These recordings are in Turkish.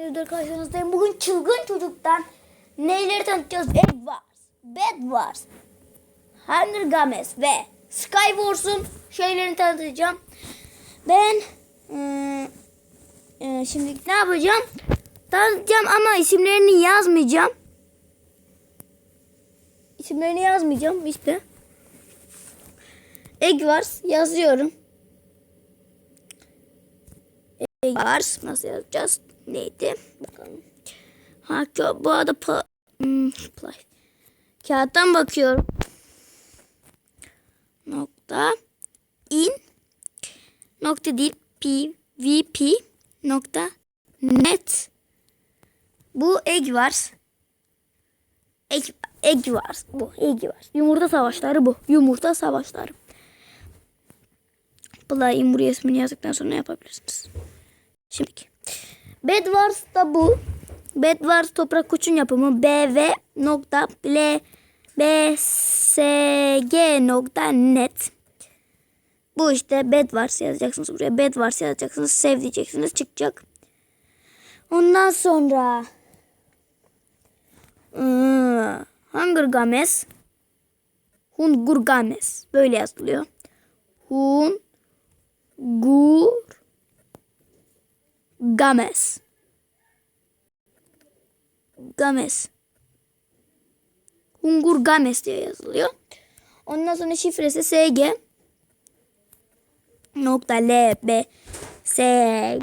Evde karşınızdayım. Bugün çılgın çocuktan neyleri tanıtacağız? Egg Wars, Bed Wars, Hunger Games ve Skywars'un şeylerini tanıtacağım. Ben eee, eee, şimdi ne yapacağım? Tanıtacağım ama isimlerini yazmayacağım. İsimlerini yazmayacağım işte. Egg yazıyorum. Egg nasıl yazacağız? Neydi? Bakalım. Ha bu arada pa- hmm, play. Kağıttan bakıyorum. Nokta in nokta değil pvp nokta net bu egg wars egg, egg wars bu egg wars yumurta savaşları bu yumurta savaşları Play buraya ismini yazdıktan sonra yapabilirsiniz. Şimdiki. Bed da bu. Bed toprak kuçun yapımı bv nokta l bsg nokta net. Bu işte Bed yazacaksınız buraya. Bed yazacaksınız. Sev diyeceksiniz. Çıkacak. Ondan sonra hmm, Hunger Games Hungur Games böyle yazılıyor. Hun Games. Games. Hungur Games diye yazılıyor. Ondan sonra şifresi SG nokta L B S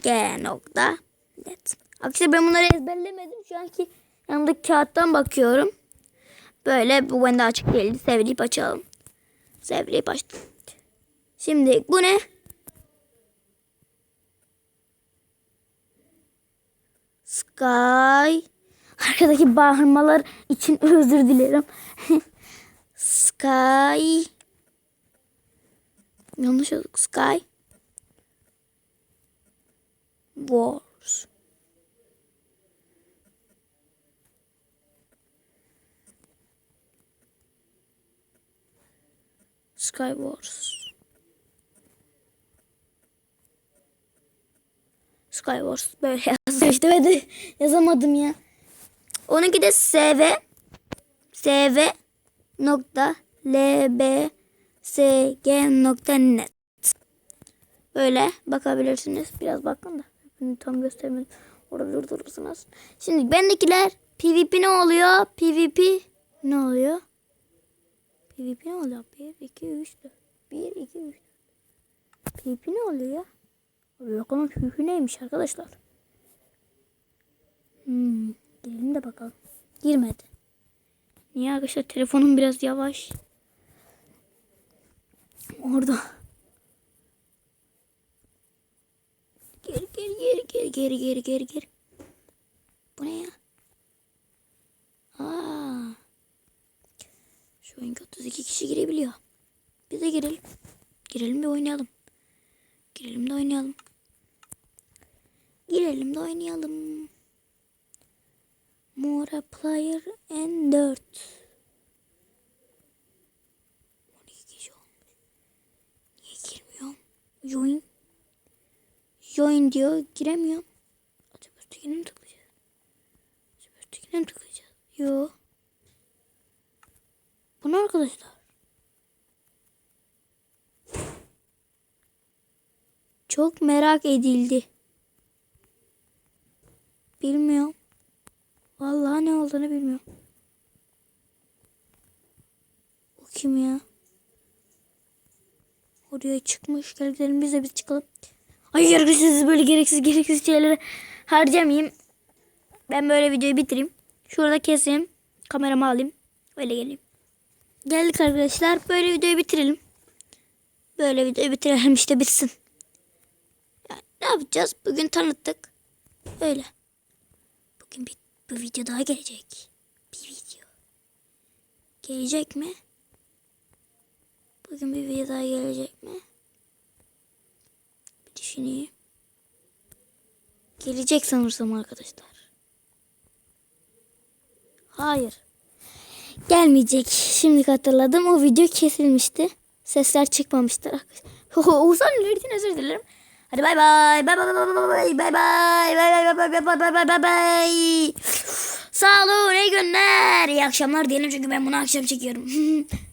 G nokta net. Arkadaşlar ben bunları ezberlemedim. Şu anki yanımdaki kağıttan bakıyorum. Böyle bu bende açık değildi. Sevleyip açalım. Sevleyip açtım. Şimdi bu ne? Sky. Arkadaki bağırmalar için özür dilerim. Sky. Yanlış yazdık. Sky. Wars. Sky Wars. Skywars böyle işte ve de yazamadım ya. Onunki de SV SV nokta LB SG nokta net. Böyle bakabilirsiniz. Biraz bakın da. Tam göstermedim. Orada durdurursunuz. Şimdi bendekiler PvP ne oluyor? PvP ne oluyor? PvP ne oluyor? 1, 2, 3, 4. 1, 2, 3. PvP ne oluyor ya? Bakalım hühü neymiş arkadaşlar. Hmm, girelim de bakalım. Girmedi. Niye arkadaşlar telefonum biraz yavaş. Orada. Geri geri geri geri geri geri geri geri. Bu ne ya? Aa. Şu oyun 32 kişi girebiliyor. Biz de girelim. Girelim de oynayalım. Girelim de oynayalım. Girelim de oynayalım. Mora player en 4. 12 kişi olmuş. Niye girmiyorum? Join. Join diyor. Giremiyorum. Acaba üsttekine mi tıklayacağız? Acaba üsttekine mi tıklayacağız? Yo. Bu ne arkadaşlar? Çok merak edildi. Bilmiyorum. Olduğunu bilmiyorum. O kim ya? Oraya çıkmış. Gel gidelim biz de biz çıkalım. Ay gereksiz böyle gereksiz gereksiz şeyleri harcamayayım. Ben böyle videoyu bitireyim. Şurada keseyim. Kameramı alayım. Öyle geleyim. Geldik arkadaşlar. Böyle videoyu bitirelim. Böyle videoyu bitirelim işte bitsin. Yani ne yapacağız? Bugün tanıttık. Öyle. Bugün bir, bir video daha gelecek. Bir video. Gelecek mi? Bugün bir video daha gelecek mi? Bir düşüneyim. Gelecek sanırsam arkadaşlar. Hayır. Gelmeyecek. Şimdi hatırladım. O video kesilmişti. Sesler çıkmamıştı arkadaşlar. Oğuzhan için özür dilerim. Hadi bay bay. Bay bay bay bay bay bay bay bay bay bay bay bay bay bay bay. Sağ olun iyi günler. İyi akşamlar diyelim çünkü ben bunu akşam çekiyorum.